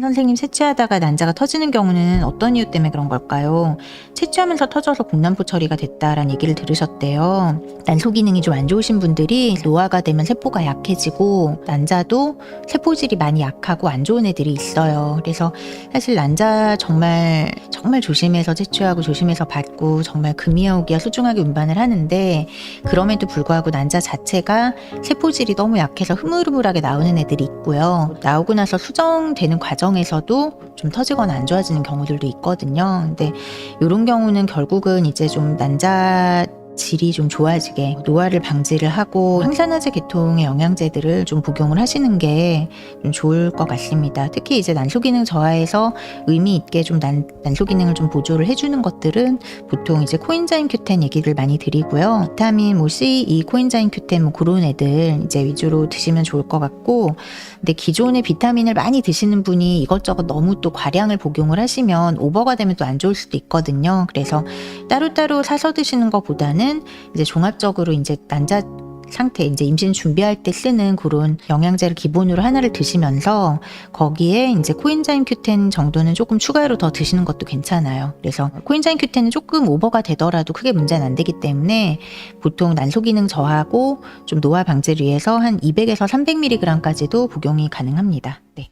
선생님 채취하다가 난자가 터지는 경우는 어떤 이유 때문에 그런 걸까요? 채취하면서 터져서 공난포 처리가 됐다라는 얘기를 들으셨대요. 난소 기능이 좀 안 좋으신 분들이 노화가 되면 세포가 약해지고 난자도 세포질이 많이 약하고 안 좋은 애들이 있어요. 그래서 사실 난자 정말 정말 조심해서 채취하고 조심해서 받고 정말 금이어오기야 소중하게 운반을 하는데 그럼에도 불구하고 난자 자체가 세포질이 너무 약해서 흐물흐물하게 나오는 애들이 있고요. 나오고 나서 수정되는 과정에서도 좀 터지거나 안 좋아지는 경우들도 있거든요. 근데 이런 경우는 결국은 이제 좀 난자 질이 좀 좋아지게 노화를 방지를 하고 항산화제 계통의 영양제들을 좀 복용을 하시는 게 좀 좋을 것 같습니다. 특히 이제 난소 기능 저하에서 의미 있게 좀 난, 난소 기능을 좀 보조를 해주는 것들은 보통 이제 코인자임 큐텐 얘기를 많이 드리고요. 비타민 뭐 C, E, 코인자임 큐텐 뭐 그런 애들 이제 위주로 드시면 좋을 것 같고 근데 기존에 비타민을 많이 드시는 분이 이것저것 너무 또 과량을 복용을 하시면 오버가 되면 또 안 좋을 수도 있거든요. 그래서 따로따로 사서 드시는 것보다는 이제 종합적으로 이제 난자 상태 이제 임신 준비할 때 쓰는 그런 영양제를 기본으로 하나를 드시면서 거기에 이제 코인자임 큐텐 정도는 조금 추가로 더 드시는 것도 괜찮아요. 그래서 코인자임 큐텐은 조금 오버가 되더라도 크게 문제는 안 되기 때문에 보통 난소 기능 저하고 좀 노화 방지를 위해서 한 200에서 300mg까지도 복용이 가능합니다. 네.